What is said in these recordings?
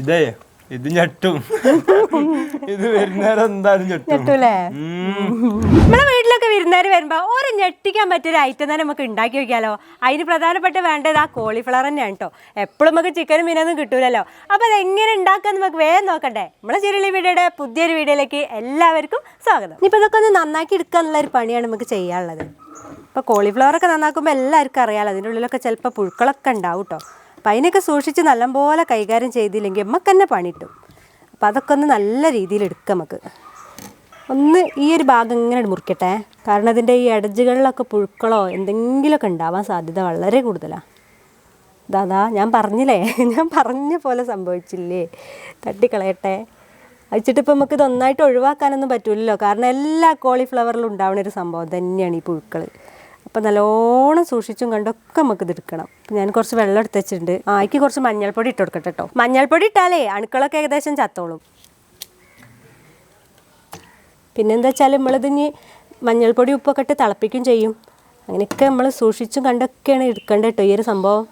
ഇതേ ഇത് ഞെട്ടും. ഇത് വരുന്നേരം എന്തായാലും ഞെട്ടും. ഞെട്ടൂലേ. നമ്മളെ വീട്ടിലൊക്കെ വിരുന്നുകാർ വരുമ്പോ ഓരോ ഞെട്ടിക്കാൻ പറ്റിയൊരു ഐറ്റം തന്നെ നമുക്ക് ഉണ്ടാക്കി വെക്കാലോ. അതിന് പ്രധാനപ്പെട്ട വേണ്ടത് ആ കോളിഫ്ലവർ തന്നെയാണ് കേട്ടോ എപ്പോഴും നമുക്ക് ചിക്കനും മീനൊന്നും കിട്ടൂലല്ലോ. അപ്പൊ അത് എങ്ങനെ ഉണ്ടാക്കാൻ നമുക്ക് വേഗം നോക്കണ്ടേ? നമ്മളെ ചിരളി വീഡിയോയുടെ പുതിയൊരു വീഡിയോയിലേക്ക് എല്ലാവർക്കും സ്വാഗതം. ഇപ്പൊ ഇതൊക്കെ ഒന്ന് നന്നാക്കി എടുക്കുക എന്നുള്ളൊരു പണിയാണ് നമുക്ക് ചെയ്യാനുള്ളത്. ഇപ്പോൾ കോളിഫ്ലവർ ഒക്കെ നന്നാക്കുമ്പോൾ എല്ലാവർക്കും അറിയാമല്ലോ അതിന്റെ ഉള്ളിലൊക്കെ ചിലപ്പോൾ പുഴുക്കളൊക്കെ ഉണ്ടാവും കേട്ടോ അപ്പം അതിനൊക്കെ സൂക്ഷിച്ച് നല്ലപോലെ കൈകാര്യം ചെയ്തില്ലെങ്കിൽ നമുക്ക് തന്നെ പണിട്ടും അപ്പം അതൊക്കെ ഒന്ന് നല്ല രീതിയിൽ എടുക്കാം നമുക്ക്. ഒന്ന് ഈ ഒരു ഭാഗം ഇങ്ങനെ മുറിക്കട്ടെ. കാരണം അതിന്റെ ഈ ഇടജുകളിലൊക്കെ പുഴുക്കളോ എന്തെങ്കിലുമൊക്കെ ഉണ്ടാവാൻ സാധ്യത വളരെ കൂടുതലാണ് ദാദാ ഞാൻ പറഞ്ഞില്ലേ? ഞാൻ പറഞ്ഞ പോലെ സംഭവിച്ചില്ലേ? തട്ടിക്കളയട്ടെ. അയച്ചിട്ട് ഇപ്പം നമുക്ക് ഇതൊന്നായിട്ട് ഒഴിവാക്കാനൊന്നും പറ്റില്ലല്ലോ കാരണം എല്ലാ കോളിഫ്ലവറിലും ഉണ്ടാവുന്ന ഒരു സംഭവം തന്നെയാണ് ഈ പുഴുക്കൾ അപ്പം നല്ലോണം സൂക്ഷിച്ചും കണ്ടൊക്കെ നമുക്ക് എടുക്കണം ഞാൻ കുറച്ച് വെള്ളം എടുത്തുവെച്ചിട്ടുണ്ട് വെച്ചിട്ടുണ്ട്. ആ എനിക്ക് കുറച്ച് മഞ്ഞൾപ്പൊടി ഇട്ട് കൊടുക്കട്ടെ കേട്ടോ മഞ്ഞൾപ്പൊടി ഇട്ടാലേ അണുക്കളൊക്കെ ഏകദേശം ചത്തോളും. പിന്നെന്താ വെച്ചാൽ നമ്മളിതിഞ്ഞ് മഞ്ഞൾപ്പൊടി ഉപ്പൊക്കെ ഇട്ട് തിളപ്പിക്കും ചെയ്യും. അങ്ങനെയൊക്കെ നമ്മൾ സൂക്ഷിച്ചും കണ്ടൊക്കെയാണ് എടുക്കേണ്ടത് കേട്ടോ ഈ ഒരു സംഭവം.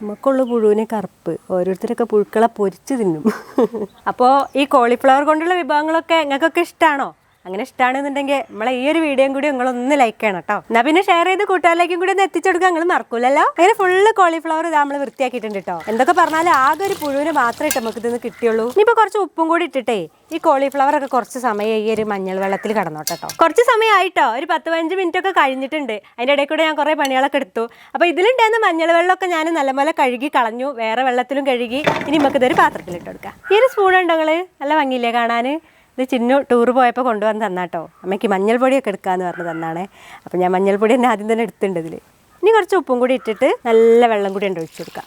നമുക്കുള്ള പുഴുവിനെ കറുപ്പ്. ഓരോരുത്തരൊക്കെ പുഴുക്കളെ പൊരിച്ച് തിന്നും. അപ്പോൾ ഈ കോളിഫ്ലവർ കൊണ്ടുള്ള വിഭവങ്ങളൊക്കെ നിങ്ങൾക്കൊക്കെ ഇഷ്ടമാണോ അങ്ങനെ ഇഷ്ടമാണെന്നുണ്ടെങ്കിൽ നമ്മളെ ഈ ഒരു വീഡിയോയും കൂടി നിങ്ങളൊന്ന് ലൈക്ക് ചെയ്യണം കേട്ടോ എന്നാൽ പിന്നെ ഷെയർ ചെയ്ത് കൂട്ടുകാരിലേക്കും കൂടി ഒന്ന് എത്തിച്ചു കൊടുക്കുക നിങ്ങൾ മറക്കൂലല്ലോ? അങ്ങനെ ഫുള്ള് കോളിഫ്ലവർ ഇതാ നമ്മൾ വൃത്തിയാക്കിയിട്ടുണ്ട് കേട്ടോ എന്തൊക്കെ പറഞ്ഞാലും ആകെ ഒരു പുഴുവിന് മാത്രമേ നമുക്ക് ഇതിന്ന് കിട്ടിയുള്ളൂ. ഇനിയിപ്പോൾ കുറച്ച് ഉപ്പും കൂടി ഇട്ടിട്ടേ ഈ കോളിഫ്ലവർ ഒക്കെ കുറച്ച് സമയം ഈ ഒരു മഞ്ഞൾ വെള്ളത്തിൽ കടന്നോട്ടെ കുറച്ച് സമയമായിട്ടോ ഒരു പത്ത് പതിനഞ്ച് മിനിറ്റ് ഒക്കെ കഴിഞ്ഞിട്ടുണ്ട്. അതിന്റെ ഇടയിൽ കൂടെ ഞാൻ കുറേ പണികളൊക്കെ എടുത്തു. അപ്പോൾ ഇതിലുണ്ടായിരുന്ന മഞ്ഞൾ വെള്ളമൊക്കെ ഞാൻ നല്ലപോലെ കഴുകി കളഞ്ഞു. വേറെ വെള്ളത്തിലും കഴുകി. ഇനി നമുക്കിതൊരു പാത്രത്തിലിട്ട് കൊടുക്കാം. ഈ ഒരു സ്പൂൺ ഉണ്ടോ നിങ്ങൾ നല്ല ഭംഗിയില്ലേ കാണാൻ ഇത് ചിന്നു ടൂർ പോയപ്പോൾ കൊണ്ടുവന്ന് തന്നാട്ടോ. അമ്മയ്ക്ക് മഞ്ഞൾപ്പൊടിയൊക്കെ എടുക്കാമെന്ന് പറഞ്ഞ് തന്നാണേ. അപ്പോൾ ഞാൻ മഞ്ഞൾപ്പൊടി തന്നെ ആദ്യം തന്നെ എടുത്തിട്ടുണ്ട് ഇതിൽ ഇനി കുറച്ച് ഉപ്പും കൂടി ഇട്ടിട്ട് നല്ല വെള്ളം കൂടി ഉണ്ട് ഒഴിച്ചു കൊടുക്കാം.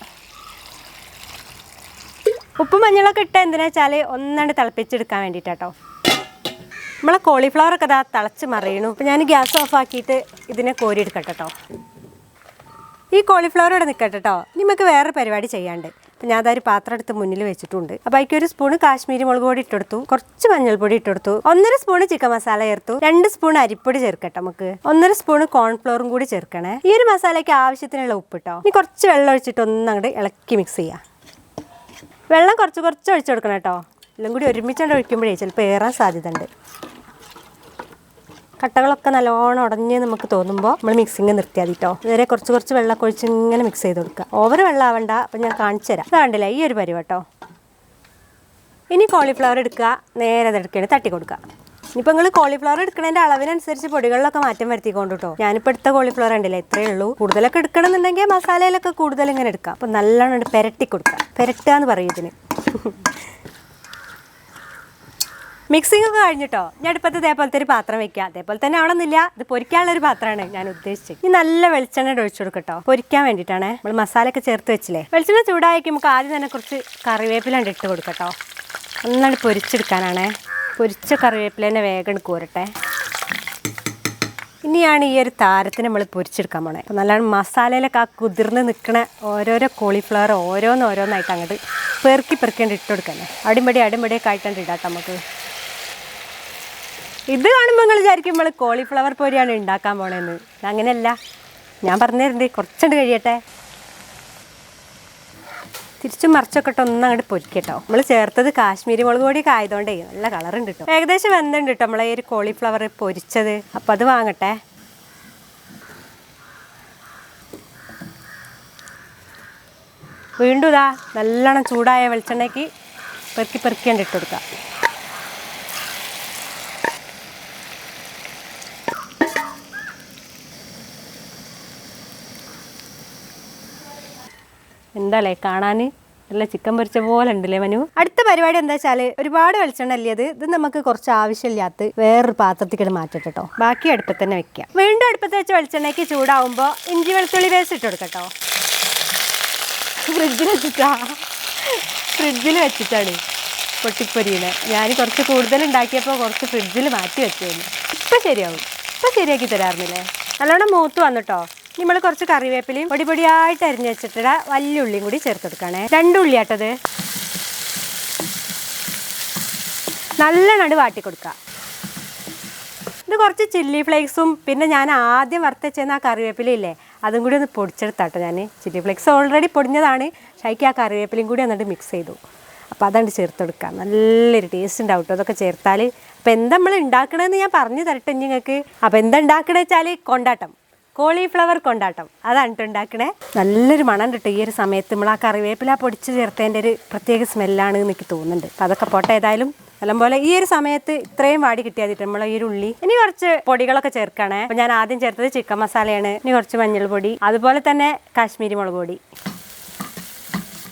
ഉപ്പും മഞ്ഞളൊക്കെ ഇട്ട എന്തിനാ വെച്ചാൽ ഒന്നാണ്ട് തിളപ്പിച്ചെടുക്കാൻ വേണ്ടിയിട്ടാട്ടോ നമ്മളെ കോളിഫ്ലവർ ഒക്കെ അതാ തിളച്ച് മറിയണു. അപ്പോൾ ഞാൻ ഗ്യാസ് ഓഫ് ആക്കിയിട്ട് ഇതിനെ കോരി എടുക്കട്ടെ കേട്ടോ ഈ കോളിഫ്ലവർ ഇവിടെ നിൽക്കട്ടെ കേട്ടോ ഇനി നമുക്ക് വേറെ പരിപാടി ചെയ്യാണ്ട്. അപ്പം ഞാൻ അതൊരു പാത്രം എടുത്ത് മുന്നിൽ വെച്ചിട്ടുണ്ട്. അപ്പോൾ അതിക്ക് ഒരു സ്പൂൺ കാശ്മീരി മുളക് പൊടി ഇട്ടെടുത്തു. കുറച്ച് മഞ്ഞൾപ്പൊടി ഇട്ടെടുത്തു. ഒന്നര സ്പൂൺ ചിക്കൻ മസാല ചേർത്തു. രണ്ട് സ്പൂൺ അരിപ്പൊടി ചേർക്കട്ടെ നമുക്ക്. ഒന്നര സ്പൂൺ കോൺഫ്ലോറും കൂടി ചേർക്കണേ. ഈ ഒരു മസാലയ്ക്ക് ആവശ്യത്തിനുള്ള ഉപ്പ് ഇട്ടോ ഇനി കുറച്ച് വെള്ളം ഒഴിച്ചിട്ട് ഒന്ന് അങ്ങോട്ട് ഇളക്കി മിക്സ് ചെയ്യാം. വെള്ളം കുറച്ച് കുറച്ച് ഒഴിച്ചു കൊടുക്കണം കേട്ടോ. എല്ലാം കൂടി ഒരുമിച്ചുകൊണ്ട് ഒഴിക്കുമ്പോഴേ ചിലപ്പോൾ ഏറാൻ സാധ്യത ഉണ്ട് കട്ടകളൊക്കെ നല്ലോണം ഉടഞ്ഞ് നമുക്ക് തോന്നുമ്പോൾ നമ്മൾ മിക്സിങ് നിർത്തിയാൽ കേട്ടോ ഇതുവരെ കുറച്ച് കുറച്ച് വെള്ളമൊക്കെ ഒഴിച്ച് ഇങ്ങനെ മിക്സ് ചെയ്ത് കൊടുക്കുക ഓവർ വെള്ളം ആവണ്ട അപ്പം ഞാൻ കാണിച്ചു തരാം. ഇതാണ്ടില്ല ഈ ഒരു പരിവ് കേട്ടോ ഇനി കോളിഫ്ലവർ എടുക്കുക. നേരെ അതെടുക്കുകയാണ് തട്ടി കൊടുക്കുക ഇനിയിപ്പോൾ നിങ്ങൾ കോളിഫ്ലവർ എടുക്കുന്നതിന്റെ അളവിനനുസരിച്ച് പൊടികളിലൊക്കെ മാറ്റം വരുത്തിക്കൊണ്ട് കേട്ടോ ഞാനിപ്പോൾ എടുത്ത കോളിഫ്ലവർ ഉണ്ടല്ലേ ഇത്രയേ ഉള്ളൂ. കൂടുതലൊക്കെ എടുക്കണമെന്നുണ്ടെങ്കിൽ മസാലയിലൊക്കെ കൂടുതൽ ഇങ്ങനെ എടുക്കാം. അപ്പം നല്ലോണം പെരട്ടി കൊടുക്കുക പെരട്ടുക എന്ന് പറയും ഇതിന്. മിക്സിംഗ് ഒക്കെ കഴിഞ്ഞിട്ടോ? ഞാൻ അടുപ്പത്ത് ഇതേപോലത്തെ ഒരു പാത്രം വെക്കുക അതേപോലെ തന്നെ ആവണമെന്നില്ല ഇത് പൊരിക്കാനുള്ള ഒരു പാത്രമാണ് ഞാൻ ഉദ്ദേശിച്ചത്. ഇനി നല്ല വെളിച്ചെണ്ണ ഒഴിച്ചു കൊടുക്കട്ടോ. പൊരിക്കാൻ വേണ്ടിയിട്ടാണ്. നമ്മൾ മസാല ഒക്കെ ചേർത്ത് വെച്ചില്ലേ? വെളിച്ചെണ്ണ ചൂടാക്കി നമുക്ക് ആദ്യം തന്നെ കുറച്ച് കറിവേപ്പില ഇട്ട് കൊടുക്കട്ടോ. ഒന്നാണ് പൊരിച്ചെടുക്കാനാണേ. പൊരിച്ച കറിവേപ്പില തന്നെ വേഗം കോരട്ടെ. ഇനിയാണ് ഈ ഒരു താരത്തിന് നമ്മൾ പൊരിച്ചെടുക്കാൻ പോണേ. അപ്പോൾ നല്ലോണം മസാലയിലൊക്കെ ആ കുതിർന്ന് നിൽക്കണ ഓരോരോ കോളിഫ്ലവർ ഓരോന്നോരോന്നായിട്ട് അങ്ങോട്ട് പെറുക്കി പെറുക്കേണ്ടി ഇട്ട് കൊടുക്കണേ. അടിമടി അടിമടിയൊക്കെ ആയിട്ടുണ്ട് ഇടാം നമുക്ക്. ഇത് കാണുമ്പോൾ നിങ്ങൾ വിചാരിക്കും നമ്മൾ കോളിഫ്ലവർ പൊരിയാണ് ഉണ്ടാക്കാൻ പോണേന്ന്. അങ്ങനെയല്ല. ഞാൻ പറഞ്ഞു തരുന്നുണ്ട് കുറച്ചുണ്ട് കഴിയട്ടെ. തിരിച്ചു മറിച്ചൊക്കെ ഇട്ട് ഒന്ന് അങ്ങോട്ട് പൊരിക്കട്ടോ. നമ്മൾ ചേർത്തത് കാശ്മീരി മുളക് പൊടിയൊക്കെ ആയതുകൊണ്ടേ നല്ല കളറുണ്ട് കേട്ടോ ഏകദേശം വെന്തുണ്ട് കേട്ടോ നമ്മളെ ഈ ഒരു കോളിഫ്ലവർ പൊരിച്ചത്. അപ്പം അത് വാങ്ങട്ടെ. വീണ്ടും ഇതാ നല്ലോണം ചൂടായ വെളിച്ചെണ്ണയ്ക്ക് പെറുക്കി പെറുക്കിയാണ്ട് ഇട്ട് കൊടുക്കാം. എന്താല്ലേ കാണാൻ നല്ല ചിക്കൻ പൊരിച്ച പോലെ ഉണ്ടല്ലേ മനു? അടുത്ത പരിപാടി എന്താ വെച്ചാൽ ഒരുപാട് വെളിച്ചെണ്ണ അല്ലേ അത് ഇത് നമുക്ക് കുറച്ച് ആവശ്യമില്ലാത്ത വേറൊരു പാത്രത്തിലേക്ക് മാറ്റട്ടെ ബാക്കി അടുപ്പത്ത് തന്നെ വെക്കാം. വീണ്ടും അടുപ്പത്ത് വെച്ച് വെളിച്ചെണ്ണയ്ക്ക് ചൂടാവുമ്പോൾ ഇഞ്ചി വെളുത്തുള്ളി പേസ്റ്റ് ഇട്ട് കൊടുക്കട്ടോ. ഫ്രിഡ്ജിൽ വെച്ചിട്ടാ. ഫ്രിഡ്ജിൽ വെച്ചിട്ടാണ് പൊട്ടിപ്പൊരിയുടെ ഞാൻ കുറച്ച് കൂടുതൽ ഉണ്ടാക്കിയപ്പോൾ കുറച്ച് ഫ്രിഡ്ജിൽ മാറ്റി വെച്ചിരുന്നു ഇപ്പം ശരിയാവും. ഇപ്പം ശരിയാക്കി തരാറുന്നില്ലേ നല്ലോണം മൂത്ത് വന്നിട്ടോ? നമ്മൾ കുറച്ച് കറിവേപ്പിലയും പൊടി പൊടിയായിട്ട് അരിഞ്ഞ് വെച്ചിട്ടുള്ള വലിയ ഉള്ളിയും കൂടി ചേർത്തെടുക്കണേ രണ്ട് ഉള്ളിയാട്ടത്. നല്ലോണം വാട്ടി കൊടുക്കുക. ഇത് കുറച്ച് ചില്ലി ഫ്ലേക്സും പിന്നെ ഞാൻ ആദ്യം വറുത്തച്ചെന്ന ആ കറിവേപ്പിലയില്ലേ അതും കൂടി ഒന്ന് പൊടിച്ചെടുത്താട്ടോ ഞാൻ ചില്ലി ഫ്ലേക്സ് ഓൾറെഡി പൊടിഞ്ഞതാണ് ശൈക്ക് ആ കറിവേപ്പിലയും കൂടി എന്നിട്ട് മിക്സ് ചെയ്തു. അപ്പോൾ അതാണ് ചേർത്ത് കൊടുക്കാം നല്ലൊരു ടേസ്റ്റ് ഉണ്ടാവും കേട്ടോ അതൊക്കെ ചേർത്താൽ അപ്പോൾ എന്താ നമ്മൾ ഉണ്ടാക്കണമെന്ന് ഞാൻ പറഞ്ഞു തരട്ടെ നിങ്ങൾക്ക് അപ്പോൾ എന്താ ഉണ്ടാക്കണമെന്ന് വെച്ചാൽ കൊണ്ടാട്ടം. കോളിഫ്ലവർ കൊണ്ടാട്ടം. അതാണ് ഉണ്ടാക്കണേ. നല്ലൊരു മണം കിട്ടും ഈ ഒരു സമയത്ത്. നമ്മൾ ആ കറിവേപ്പില പൊടിച്ച് ചേർത്തതിന്റെ ഒരു പ്രത്യേക സ്മെല്ലാണ് എനിക്ക് തോന്നുന്നുണ്ട്. അപ്പം അതൊക്കെ പോട്ടെ ഏതായാലും. നല്ലപോലെ ഈ ഒരു സമയത്ത് ഇത്രയും വാടി കിട്ടിയാൽ നമ്മൾ ഈ ഒരു ഉള്ളി. ഇനി കുറച്ച് പൊടികളൊക്കെ ചേർക്കണേ. അപ്പം ഞാൻ ആദ്യം ചേർത്തത് ചിക്കൻ മസാലയാണ്. ഇനി കുറച്ച് മഞ്ഞൾപ്പൊടി. അതുപോലെ തന്നെ കാശ്മീരി മുളക് പൊടി.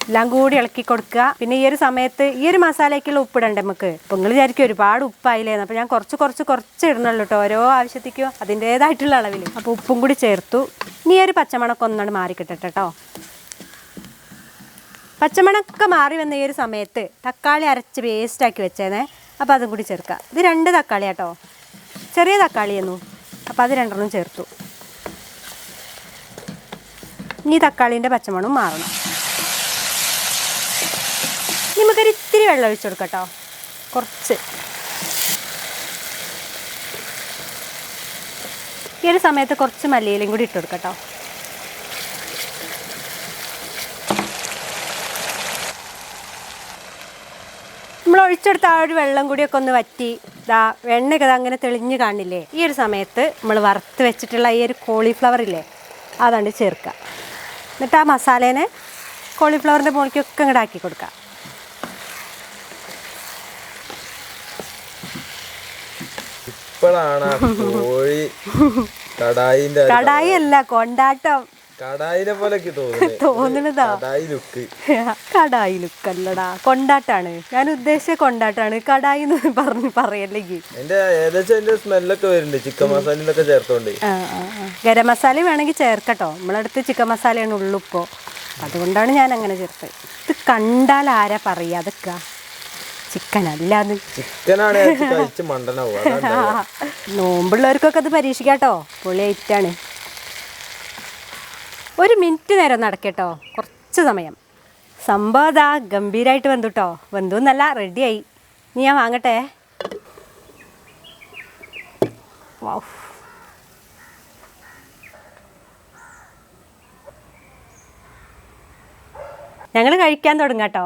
എല്ലാം കൂടി ഇളക്കി കൊടുക്കുക. പിന്നെ ഈ ഒരു സമയത്ത് ഈ ഒരു മസാലയ്ക്കുള്ള ഉപ്പിടണ്ടേ നമുക്ക്? അപ്പം നിങ്ങൾ വിചാരിക്കും ഒരുപാട് ഉപ്പായില്ലേന്ന് അപ്പോൾ ഞാൻ കുറച്ച് കുറച്ച് കുറച്ച് ഇടണല്ലോ കേട്ടോ ഓരോ ആവശ്യത്തേക്കും അതിന്റേതായിട്ടുള്ള അളവിൽ അപ്പോൾ ഉപ്പും കൂടി ചേർത്തു. ഇനി ഒരു പച്ചമണക്ക് ഒന്നാണ് മാറി കിട്ടട്ടെ കേട്ടോ പച്ചമണക്ക മാറി വന്ന ഈ ഒരു സമയത്ത് തക്കാളി അരച്ച് പേസ്റ്റാക്കി വെച്ചേനെ. അപ്പോൾ അതും കൂടി ചേർക്കുക. ഇത് രണ്ട് തക്കാളി കേട്ടോ ചെറിയ തക്കാളിയെന്നു. അപ്പോൾ അത് രണ്ടെണ്ണം ചേർത്തു. ഇനി തക്കാളീന്റെ പച്ചമണം മാറണം. നമുക്കൊരു ഇത്തിരി വെള്ളം ഒഴിച്ചു കൊടുക്കട്ടോ. കേട്ടോ കുറച്ച്. ഈ ഒരു സമയത്ത് കുറച്ച് മല്ലിയിലും കൂടി ഇട്ട് കൊടുക്കട്ടോ. കേട്ടോ നമ്മൾ ഒഴിച്ചെടുത്ത ആ ഒരു വെള്ളം കൂടിയൊക്കെ ഒന്ന് വറ്റി ഇതാ എണ്ണയൊക്കെ ദാ അങ്ങനെ തെളിഞ്ഞ് കാണില്ലേ? ഈ ഒരു സമയത്ത് നമ്മൾ വറുത്ത് വെച്ചിട്ടുള്ള ഈ ഒരു കോളിഫ്ലവർ ഇല്ലേ അതാണ്ട് ചേർക്കുക. എന്നിട്ട് ആ മസാലേനെ കോളിഫ്ലവറിന്റെ മുകളിലേക്കൊക്കെ ഇങ്ങോട്ട് ആക്കി കൊടുക്കുക. ഇപ്പോഴാണ് ആ കോഴി കടായിന്റെ കടായി അല്ല കൊണ്ടാട്ടം. കടായിനെ പോലെ കടായി ലുക്ക്. കടായി ലുക്കല്ലടാ. കൊണ്ടാട്ടാണ്. ഞാൻ ഉദ്ദേശിച്ച കൊണ്ടാട്ടാണ്. കടായി എന്ന് പറഞ്ഞ് പറയല്ലെങ്കിൽ എന്റെ ഏകദേശം അതിന്റെ സ്മെല്ലൊക്കെ വരുന്നുണ്ട്. ചിക്കൻ മസാലയിലൊക്കെ ചേർത്തോണ്ട്. ഗരം മസാല വേണമെങ്കിൽ ചേർക്കട്ടോ. നമ്മളടുത്ത് ചിക്കൻ മസാലയാണ് ഉള്ളു ഇപ്പോ. അതുകൊണ്ടാണ് ഞാൻ അങ്ങനെ ചേർത്തത്. ഇത് കണ്ടാൽ ആരാ പറയാ? അതൊക്കെ ചിക്കൻ അല്ലാന്ന് നോമ്പുള്ളവർക്കൊക്കെ അത് പരീക്ഷിക്കാട്ടോ. പൊളി ഐറ്റാണ്. ഒരു മിനിറ്റ് നേരം നടക്കട്ടോ. കുറച്ച് സമയം. സംഭവം അതാ ഗംഭീരമായിട്ട് വന്നു കേട്ടോ വെന്തു എന്നല്ല റെഡിയായി. ഇനി ഞാൻ വാങ്ങട്ടെ? ഞങ്ങൾ കഴിക്കാൻ തുടങ്ങാം കേട്ടോ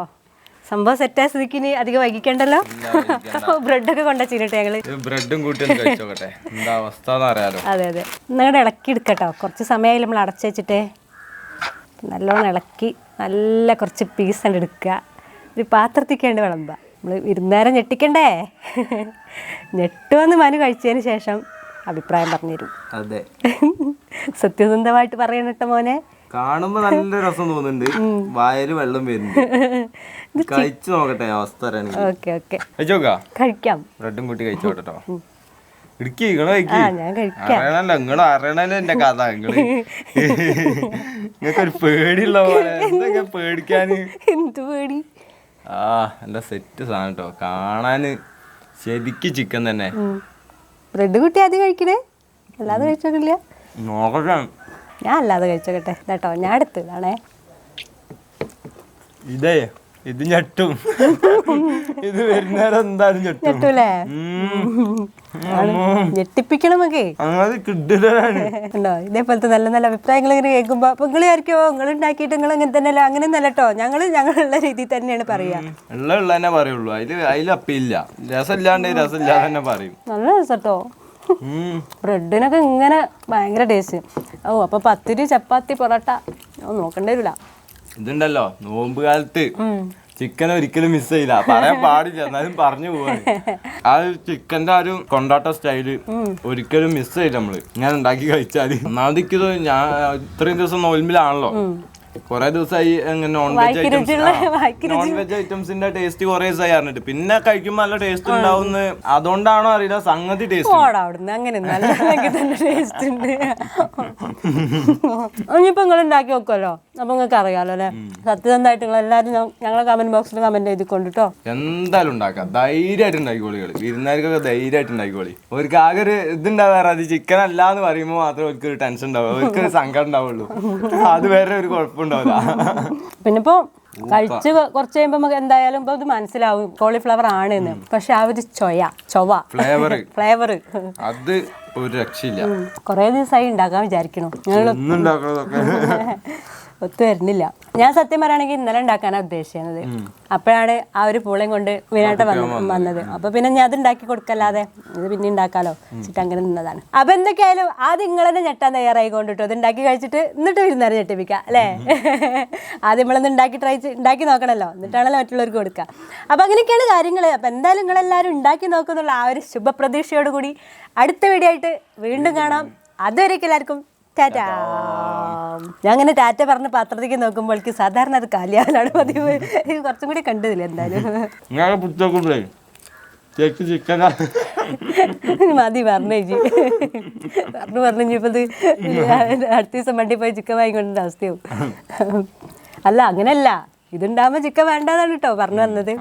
സംഭവം സെറ്റായ സ്ഥിതിക്ക് ഇനി അധികം വൈകിക്കണ്ടല്ലോ? ബ്രെഡൊക്കെ കൊണ്ടുവച്ചിട്ട് ഞങ്ങൾ. ബ്രെഡും കൂട്ടി അവസ്ഥ അതെ അതെ. നിങ്ങളുടെ ഇളക്കി എടുക്കട്ടോ. കുറച്ച് സമയമായി നമ്മൾ അടച്ചു വെച്ചിട്ട്. നല്ലോണം ഇളക്കി നല്ല കുറച്ച് പീസ് ഉണ്ട് എടുക്കുക ഒരു പാത്രത്തിക്കേണ്ട വിളമ്പ. നമ്മൾ വിരുന്നേരം ഞെട്ടിക്കണ്ടേ? ഞെട്ടുവന്ന് മനു കഴിച്ചതിന് ശേഷം അഭിപ്രായം പറഞ്ഞു തരും അതെ. സത്യസന്ധമായിട്ട് പറയണട്ടോ മോനെ. കാണുമ്പോ നല്ല രസം തോന്നുന്നുണ്ട്. വായൽ വെള്ളം വരുന്നുണ്ട്. കഴിച്ചു നോക്കട്ടെ അവസ്ഥ കഴിക്കാം. ബ്രെഡും കൂട്ടി കഴിച്ചോട്ടോ ഇടുക്കി ഇങ്ങൾ കഴിക്കി. ആ ഞാൻ കഴിക്കാം. അറിയണല്ലോ എന്റെ കഥ നിങ്ങൾ നിങ്ങൾക്കൊരു പേടിയുള്ള പോലെ. എന്തൊക്കെ പേടിക്കാന്? എന്ത് പേടി? ആ നല്ല സെറ്റ് സാധനം കേട്ടോ കാണാന് ശരിക്ക് ചിക്കൻ തന്നെ. ബ്രെഡ് കുട്ടി ആദ്യം കഴിക്കണേ? അല്ലാതെ കഴിച്ചോക്കില്ല? നോക്കാം ഞാൻ അല്ലാതെ കഴിച്ചോട്ടെ കേട്ടോ ഞാൻ എടുത്തതാണേ ഇതേ ഇത് ഞെട്ടും. ഇത് വരുന്നേരം എന്തായാലും ഞെട്ടും. ഞെട്ടൂലേ? ഉണ്ടോ? ഇതേപോലത്തെ നല്ല നല്ല അഭിപ്രായങ്ങൾ ഇങ്ങനെ കേൾക്കുമ്പോ അപ്പൊ നിങ്ങൾ വിചാരിക്കോ നിങ്ങൾ ഉണ്ടാക്കിയിട്ട് നിങ്ങൾ അങ്ങനെ തന്നെ അങ്ങനെ നല്ല കേട്ടോ ഞങ്ങൾ ഞങ്ങളുള്ള രീതിയിൽ തന്നെയാണ് പറയാ. ഉള്ള ഉള്ള തന്നെ പറയുള്ളൂ. അതിൽ രസം അപ്പില്ല രസമില്ലാണ്ട് രസമില്ലാതെ തന്നെ പറയും. നല്ല രസം ഉം. ബ്രെഡിനൊക്കെ ഇങ്ങനെ ഭയങ്കര ടേസ്റ്റ്. ഓ അപ്പൊ പത്തിരി ചപ്പാത്തി പൊറോട്ട നോക്കണ്ടേ വരില്ല. ഇതുണ്ടല്ലോ നോമ്പ് കാലത്ത് ചിക്കൻ ഒരിക്കലും മിസ് ചെയ്യില്ല. പറയാൻ പാടില്ല എന്നാലും പറഞ്ഞു പോവാണ്. ആ ചിക്കന്റെ ആ ഒരു കൊണ്ടാട്ട സ്റ്റൈൽ ഒരിക്കലും മിസ് ചെയ്യില്ല നമ്മൾ. ഞാൻ ഉണ്ടാക്കി കഴിച്ചാൽ. ഒന്നാമതിക്കത് ഞാൻ ഇത്രയും ദിവസം നോൽമിലാണല്ലോ കൊറേ ദിവസമായി non veg items non veg ഐറ്റംസിന്റെ taste കൊറേ ദിവസമായി അറിഞ്ഞിട്ട്. പിന്നെ കഴിക്കുമ്പോ നല്ല ടേസ്റ്റ് ഉണ്ടാവുന്ന. അതുകൊണ്ടാണോ അറിയില്ല സംഗതി ടേസ്റ്റ് അങ്ങനെ നല്ല ടേസ്റ്റ് ഉണ്ട്. ഇനിയിപ്പോ നിങ്ങൾ ഉണ്ടാക്കി നോക്കുമല്ലോ അപ്പൊ നിങ്ങൾക്ക് അറിയാലോ അല്ലെ? സത്യസന്ധമായിട്ട് നിങ്ങൾ എല്ലാവരും ഞങ്ങളെ കമന്റ് ബോക്സിൽ കമന്റ് എഴുതിക്കൊണ്ട് കേട്ടോ എന്തായാലും ഉണ്ടാക്കാം. ധൈര്യമായിട്ട് ഉണ്ടാക്കിക്കോളികൾ വിരുന്നാർക്കൊക്കെ ധൈര്യമായിട്ട് ഉണ്ടാക്കിക്കോളി. അവർക്ക് ആകെ ഒരു ഇതുണ്ടാവാറ് അത് ചിക്കൻ അല്ല എന്ന് പറയുമ്പോൾ മാത്രമേ അവർക്ക് ഒരു ടെൻഷൻ ഉണ്ടാവും അവർക്ക് ഒരു സങ്കടം ഉണ്ടാവുള്ളൂ. അത് വേറെ ഒരു കുഴപ്പമുണ്ടാവില്ല. പിന്നെ ഇപ്പോ കഴിച്ച് കുറച്ച് കഴിയുമ്പോ നമുക്ക് എന്തായാലും ഇപ്പൊ ഇത് മനസ്സിലാവും. കോളിഫ്ലവർ ആണ് എന്ന്. പക്ഷെ ആ ഒരു ചൊയ ചൊവ. ഫ്ലേവർ ഫ്ലേവർ അത് ഒരു രക്ഷയില്ല. കൊറേ ദിവസമായി ഉണ്ടാക്കാൻ വിചാരിക്കണു. ഒത്തു വരുന്നില്ല. ഞാൻ സത്യം പറയുകയാണെങ്കിൽ ഇന്നലെ ഉണ്ടാക്കാനാണ് ഉദ്ദേശിക്കുന്നത് അപ്പോഴാണ് ആ ഒരു പൂളയും കൊണ്ട് വീണായിട്ട് വന്ന് വന്നത്. അപ്പൊ പിന്നെ ഞാൻ അത് ഉണ്ടാക്കി കൊടുക്കല്ലാതെ ഇത് പിന്നെ ഉണ്ടാക്കാലോ? വെച്ചിട്ട് അങ്ങനെ നിന്നതാണ്. അപ്പൊ എന്തൊക്കെയായാലും ആദ്യം നിങ്ങൾ തന്നെ ഞെട്ടാൻ തയ്യാറായി കൊണ്ടിട്ടു അത് ഉണ്ടാക്കി കഴിച്ചിട്ട് എന്നിട്ട് വിരുന്നേരം ഞെട്ടിപ്പിക്കാം അല്ലേ? ആദ്യം നമ്മളൊന്ന് ഉണ്ടാക്കി ട്രൈ ഉണ്ടാക്കി നോക്കണല്ലോ. എന്നിട്ടാണല്ലോ മറ്റുള്ളവർക്ക് കൊടുക്കുക. അപ്പൊ അങ്ങനെയൊക്കെയാണ് കാര്യങ്ങൾ അപ്പൊ എന്തായാലും നിങ്ങളെല്ലാവരും ഉണ്ടാക്കി നോക്കുന്നുള്ള ആ ഒരു ശുഭപ്രതീക്ഷയോടുകൂടി അടുത്ത വീഡിയോ ആയിട്ട് വീണ്ടും കാണാം. അതുവരേക്കും എല്ലാവർക്കും ടാറ്റാ ഞാൻ അങ്ങനെ ടാറ്റ പറഞ്ഞ പാത്രത്തേക്ക് നോക്കുമ്പോഴേക്ക് സാധാരണ അത് കാലിയാലാണ് പതിവ്. കുറച്ചും കൂടി കണ്ടതില്ല എന്തായാലും? ചേച്ചി മതി പറഞ്ഞു ചേച്ചി പറഞ്ഞു പറഞ്ഞു ഇനിയിപ്പത് ഇത് അടുത്ത ദിവസം വണ്ടി പോയി ചിക്കൻ വാങ്ങിക്കൊണ്ട അവസ്ഥയാവും. അല്ല അങ്ങനല്ല. ഇതുണ്ടാകുമ്പോ ചിക്കൻ വേണ്ടതാണ് കേട്ടോ പറഞ്ഞു വന്നത്.